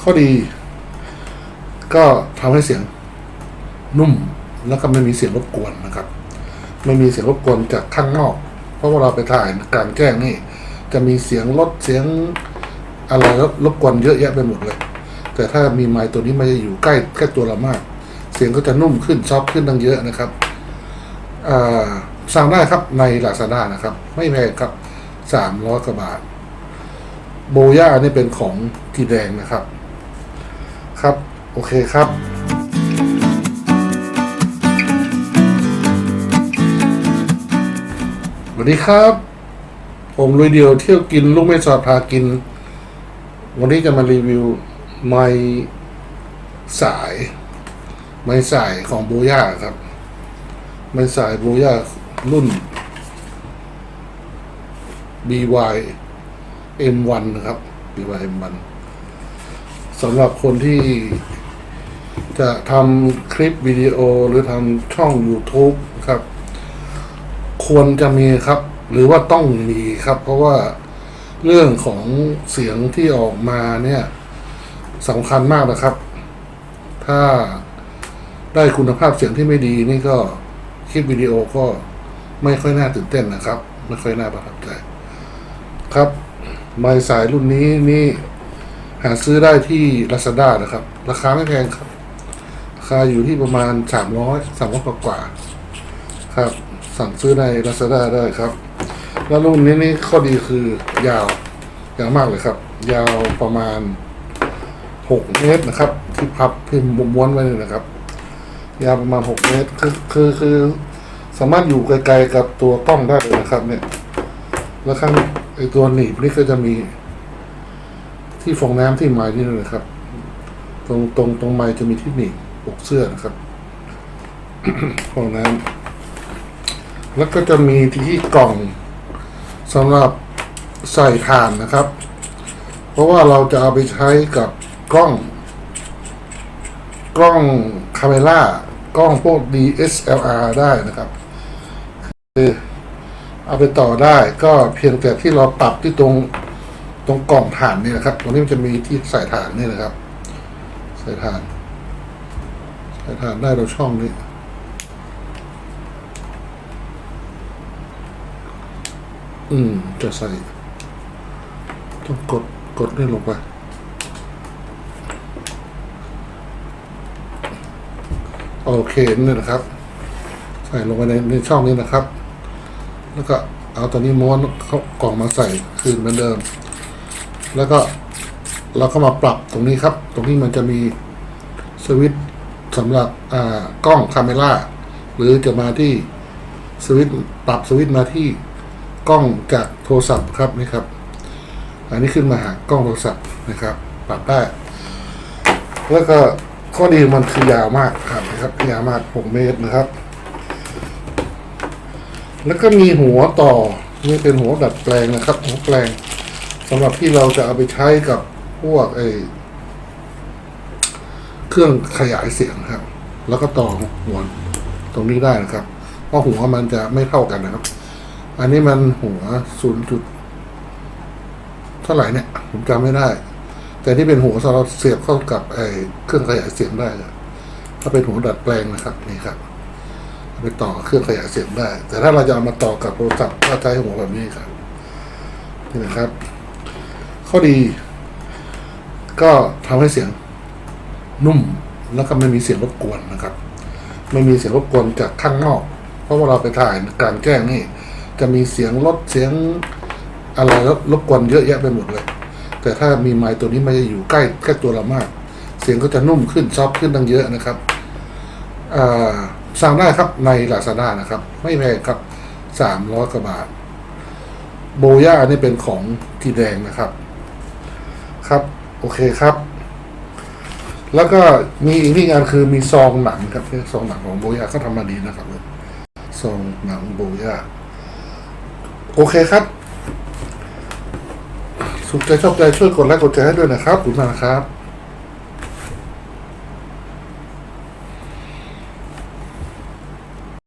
ข้อดี ก็ทำให้เสียงนุ่มแล้วก็ไม่มีเสียงรบกวนนะครับ ไม่มีเสียงรบกวนจากข้างนอก เพราะว่าเราไปถ่ายกลารแจ้งนี่ จะมีเสียงรถเสียงอะไรรบกวนเยอะแยะไปหมดเลย แต่ถ้ามีไมค์ตัวนี้มันจะอยู่ใกล้ใกล้ตัวเรามาก เสียงก็จะนุ่มขึ้นซอฟขึ้นตั้งเยอะนะครับอ่าสั่งได้ครับใน Lazada นะครับ ไม่แพงครับสามร้อยกว่าบาท โบย่านี่เป็นของกีแดงนะครับ ครับ โอเคครับ สวัสดีครับ ผมลุยเดียวเที่ยวกินลูกไม่สอดพากิน วันนี้จะมารีวิวไม้สาย ไม้สายของโบย่าครับ ไม้สายโบย่ารุ่น BY M1 นะครับ BY M1 สำหรับคนที่จะทำคลิปวิดีโอหรือทำช่อง YouTube ครับ ควรจะมีครับ หรือว่าต้องมีครับ เพราะว่าเรื่องของเสียงที่ออกมาเนี่ยสำคัญมากนะครับ ถ้าได้คุณภาพเสียงที่ไม่ดีนี่ก็คลิปวิดีโอก็ไม่ค่อยน่าตื่นเต้นนะครับ ไม่ค่อยน่าประทับใจ ครับไม้สายรุ่นนี้นี่ หาซื้อได้ที่ Lazada นะครับ ราคาไม่แพงครับ ราคาอยู่ที่ประมาณสามร้อยสามร้อยกว่าครับ สั่งซื้อใน Lazada ได้ครับ แล้วรุ่นนี้นี่ข้อดีคือยาว ยาวมากเลยครับ ยาวประมาณหกเมตรนะครับ ที่พับพิมพ์ม้วนไว้เลยนะครับ ยาวประมาณหกเมตรคือคือคือสามารถอยู่ไกลๆกับตัวกล้องได้เลยนะครับ เนี่ย แล้วข้างไอตัวหนีบนี่ก็จะมี ที่ฟองน้ำที่ไม้นี่เลยครับ ตรงตรงตรงไม้จะมีที่หนีบปกเสื้อนะครับฟองน้ำแล้วก็จะมีที่กล่องสำหรับใส่ถ่านนะครับ เพราะว่าเราจะเอาไปใช้กับกล้อง กล้องคาเมล่ากล้องพวก DSLR ได้นะครับ คือเอาไปต่อได้ก็เพียงแต่ที่เราปรับที่ตรง ตรงกล่องถ่านนี่นะครับ ตรงนี้มันจะมีที่ใส่ถ่านนี่นะครับ ใส่ถ่าน ใส่ถ่านได้เราช่องนี้อืม จะใส่ ต้องกดกดนี่ลงไปโอเคนี่นะครับ ใส่ลงไปในในช่องนี้นะครับ แล้วก็เอาตัวนี้ม้วนเขากล่องมาใส่คืนเหมือนเดิม แล้วก็เราก็มาปรับตรงนี้ครับ ตรงนี้มันจะมีสวิตสำหรับอ่ากล้องคาเมล่าหรือจะมาที่สวิตปรับสวิตมาที่กล้องจากโทรศัพท์ครับนี่ครับ อันนี้ขึ้นมาหากล้องโทรศัพท์นะครับ ปรับได้ แล้วก็ข้อดีมันคือยาวมากครับนะครับยาวมาก6เมตรนะครับ แล้วก็มีหัวต่อนี่เป็นหัวดัดแปลงนะครับ หัวแปลง สำหรับที่เราจะเอาไปใช้กับพวกไอเครื่องขยายเสียงครับ แล้วก็ต่อหัวตรงนี้ได้นะครับ เพราะหัวมันจะไม่เท่ากันนะครับ อันนี้มันหัวศูนย์จุดเท่าไหร่เนี่ย ผมจำไม่ได้ แต่ที่เป็นหัวสำหรับเสียบเข้ากับไอเครื่องขยายเสียงได้นะถ้าเป็นหัวดัดแปลงนะครับนี่ครับไปต่อเครื่องขยายเสียงได้ แต่ถ้าเราจะเอามาต่อกับโทรศัพท์ก็ใช้หัวแบบนี้ครับนี่นะครับ ข้อดี ก็ทำให้เสียงนุ่มแล้วก็ไม่มีเสียงรบกวนนะครับ ไม่มีเสียงรบกวนจากข้างนอก เพราะว่าเราไปถ่ายกลารแจ้งนี่ จะมีเสียงรถเสียงอะไรรบกวนเยอะแยะไปหมดเลย แต่ถ้ามีไมค์ตัวนี้มันจะอยู่ใกล้ใกล้ตัวเรามาก เสียงก็จะนุ่มขึ้นซอฟต์ขึ้นตั้งเยอะนะครับอ่าสั่งได้ครับใน Lazada นะครับ ไม่แพงครับสามร้อยกว่าบาท โบย่านี่เป็นของกีแดงนะครับ ครับ โอเคครับ แล้วก็มีอีกที่งานคือมีซองหนังครับซองหนังของโบยาเขาทำมาดีนะครับซองหนังโบยาโอเคครับ สุขใจชอบใจช่วยกดไลค์กดแชร์ให้ด้วยนะครับขอบคุณมากครับ